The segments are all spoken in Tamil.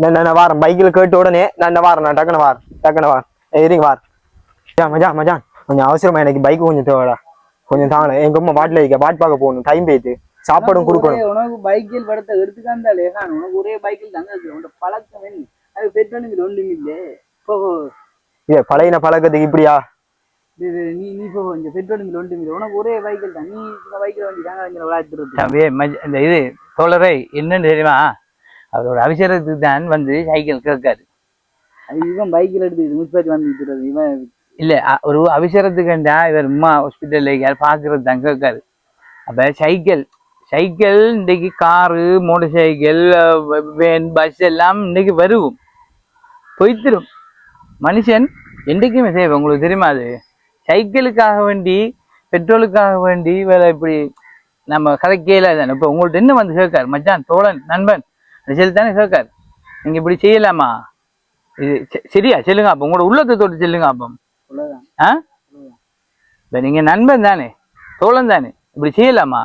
நான் நான் வாரேன் பைக்கில் கேட்ட உடனே நான் நான் வாரேன் நான் டக்குனு வாரேன் டக்குனு வாரேன் இருங்க வார். மச்சான் மச்சான் கொஞ்சம் அவசரமா எனக்கு பைக் கொஞ்சம் தேவைடா. கொஞ்சம் தாங்க எங்க அம்மா பாட்டில் வைக்க பாட்டு பார்க்க போகணும். டைம் போயிட்டு சாப்பாடும் கொடுக்கணும். உனக்கு உனக்கு பைக்கில் படத்தை எடுத்துக்காந்தாலே உனக்கு ஒரே பைக்கில் தந்தது உன்னோட பழக்கம் அது பெற்றோனுக்கு ஒன்றும் இல்லை போ. ஏ பழையன பழக்கத்துக்கு இப்படியா? நீ நீ போ இந்த பெற்றோனுக்கு ஒன்றும் இல்லை உனக்கு ஒரே பைக்கில் தான். நீ இந்த பைக்கில் வண்டி தாங்க விளையாடுறது மஜ்- இந்த இது தோழரை என்னன்னு தெரியுமா? அவரோட அவசரத்துக்கு தான் வந்து சைக்கிள் கேட்காது அது இவன் பைக்கில் எடுத்து முஸ்பாத்தி வந்துட்டு இவன் இல்ல ஒரு அவசரத்துக்குண்டா இவர் அம்மா ஹாஸ்பிட்டல்ல யார் பாக்குறது தான் கேட்காது அப்ப சைக்கிள் சைக்கிள் இன்னைக்கு car motor cycle van bus எல்லாம் இன்னைக்கு வருவும். பொய்த்திரும். மனுஷன் என்றைக்குமே செய்வோம் உங்களுக்கு தெரியுமா அது? சைக்கிளுக்காக வேண்டி பெட்ரோலுக்காக வேண்டி வேலை இப்படி நம்ம கதைக்கையில தானே இப்போ உங்கள்ட்ட என்ன வந்து கேட்காரு? மச்சான் தோழன் நண்பன் சரி தானே கேட்காரு நீங்க இப்படி செய்யலாமா? இது சரியா? சொல்லுங்க அப்போ. உங்களோட உள்ளத்தை தொட்டு சொல்லுங்க அப்போ. ஆ? இப்போ நீங்க நண்பன் தானே. தோழன் தானே. இப்படி செய்யலாமா?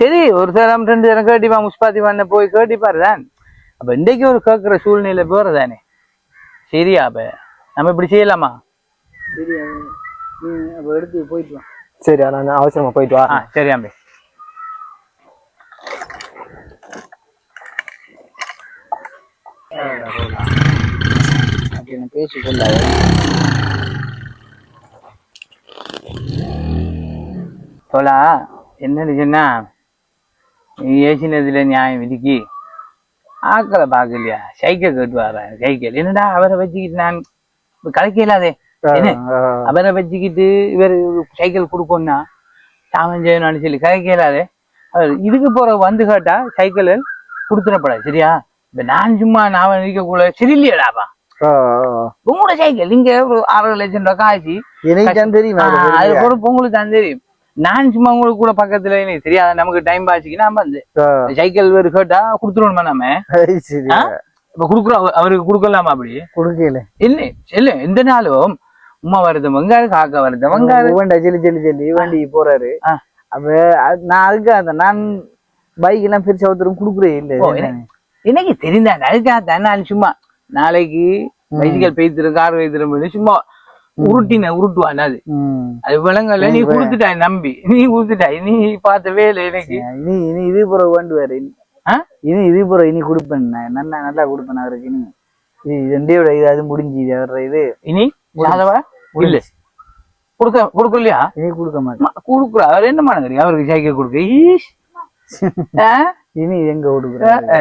சரி ஒரு தரம் ரெண்டு தரம் கேட்டிப்பா முஸ்பாத்தி பண்ண போய் கேட்டிப்பாரு தான். அப்ப இன்றைக்கு ஒரு கேட்குற சூழ்நிலை போறதானே சரியா அப்ப? நம்ம இப்படி செய்யலாமா? சரி அது நீ அப்போ எடுத்து போயிட்டு வா. சரி நான் அவசரமா போயிட்டு வரேன் சரி அம்பே. அப்படின்னு பேசி தோலா என்னன்னு சொன்னா நீ ஏசினதுல நியாயம் விதிக்கி. ஆக்களை பார்க்கலையா? சைக்கிள் கேட்டு சைக்கிள். என்னடா அவரை வச்சுக்கிட்டு நான் கலைக்க இல்லாதே. அவரை வச்சுக்கிட்டு இவர் சைக்கிள் கொடுக்கணும்னா சாமன் செய்யணும்னு சொல்லி கலைக்க இல்லாதே. இதுக்கு போற வந்து கேட்டா சைக்கிள் கொடுத்துடப்படாது சரியா? இப்ப நான் சும்மா நான் இருக்கக்குள்ள சரியில்லையடாப்பா உங்களோட சைக்கிள் இங்க ஒரு ஆறு லட்சம் ரூபாய் காய்ச்சி அது பொறுப்பு உங்களுக்கு தான் தெரியும். நான் சும்மா உங்களுக்கு கூட பக்கத்துல தெரியாது நமக்கு டைம் பாய்ச்சிக்கு நான் வந்து சைக்கிள் வேறு கேட்டா கொடுத்துருவோமா ஆ? இப்ப குடுக்குறோம் அவ- அவருக்கு கொடுக்கலாமா அப்படி? கொடுக்கல. இல்லை இல்ல எந்த நாளும். உமா வருது வெங்காரு காக்கா வருது வெங்காரு ஜெல்லி ஜெல்லி ஜெல்லி வண்டி போறாரு. அப்ப நான் அதுக்காக தான் நான் பைக் எல்லாம் பிரிச்சு ஒருத்தரும் கொடுக்குறே இல்ல. எனக்கு- தெரிந்தாங்க அதுக்காக தான் நான் சும்மா நாளைக்கு பைசிக்கல் பெய்திரும் கார் வைத்திரும் சும்மா உருட்டின உருட்டுவான் அது. அது விலங்கல்ல நீ கொடுத்துட்டாய் நம்பி. நீ கொடுத்துட்டாய் நீ பார்த்த வேலை எனக்கு. இனி இனி இது போற வேண்டு வேற இனி இது போற இனி கொடுப்பேன் நான் நல்லா நல்லா கொடுப்பேன் அவருக்கு இனி. இது ரெண்டையோட இது அது முடிஞ்சு இது. அவர இது இனி இல்ல. கொடுக்க கொடுக்கலையா? இனி கொடுக்க மாட்டேன். கொடுக்குற. அவர் என்ன மாட்டேங்கிறீங்க அவருக்கு சைக்கிள் கொடுக்க. ஈஷ்? இனி எங்க ஆ.